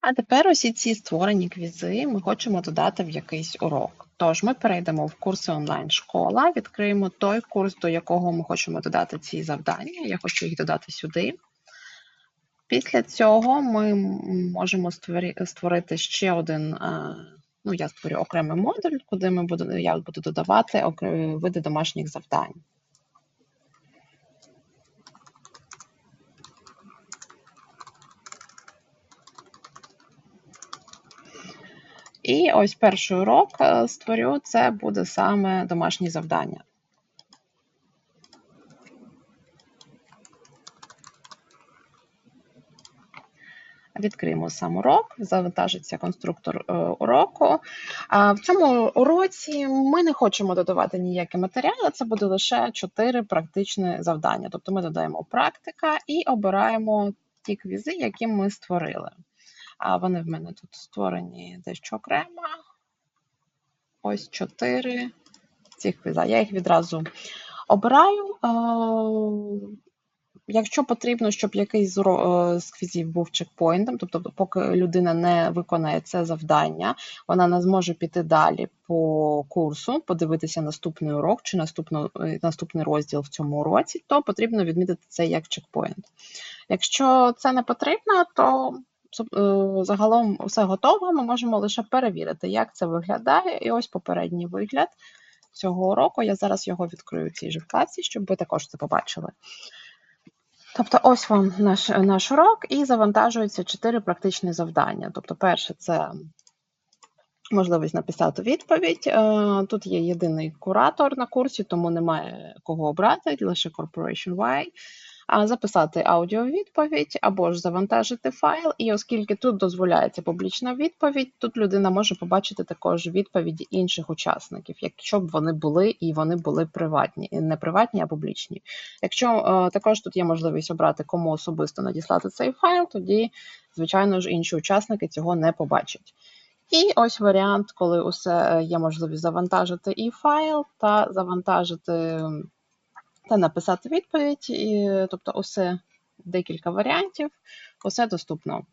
А тепер усі ці створені квізи ми хочемо додати в якийсь урок. Тож ми перейдемо в курси онлайн-школа, відкриємо той курс, до якого ми хочемо додати ці завдання. Я хочу їх додати сюди. Після цього ми можемо створити ще один. е, Ну, я створю окремий модуль, куди ми буду, я буду додавати види домашніх завдань. І ось перший урок е, створю, це буде саме домашні завдання. Відкриємо сам урок, завантажиться конструктор е, уроку. В цьому уроці ми не хочемо додавати ніякі матеріали, це буде лише чотири практичні завдання. Тобто ми додаємо практика і обираємо ті квізи, які ми створили. А вони в мене тут створені дещо окремо. Ось чотири ці квіза. Я їх відразу обираю. Е, Якщо потрібно, щоб якийсь е, з квізів був чекпоінтом, тобто поки людина не виконає це завдання, вона не зможе піти далі по курсу, подивитися наступний урок чи е, наступний розділ в цьому уроці, то потрібно відмітити це як чекпоінт. Якщо це не потрібно, то загалом все готово, ми можемо лише перевірити, як це виглядає. І ось попередній вигляд цього уроку. Я зараз його відкрию в цій же вкладці, щоб ви також це побачили. Тобто, ось вам наш, наш урок, і завантажуються чотири практичні завдання. Тобто, перше це можливість написати відповідь. Е, Тут є єдиний куратор на курсі, тому немає кого обрати, лише Corporation Y. Записати аудіовідповідь або ж завантажити файл. І оскільки тут дозволяється публічна відповідь, тут людина може побачити також відповіді інших учасників, якщо б вони були і вони були приватні, не приватні, а публічні. Якщо е, також тут є можливість обрати, кому особисто надіслати цей файл, тоді, звичайно ж, інші учасники цього не побачать. І ось варіант, коли усе е, є можливість завантажити і файл, та завантажити та написати відповідь, і, тобто усе декілька варіантів, усе доступно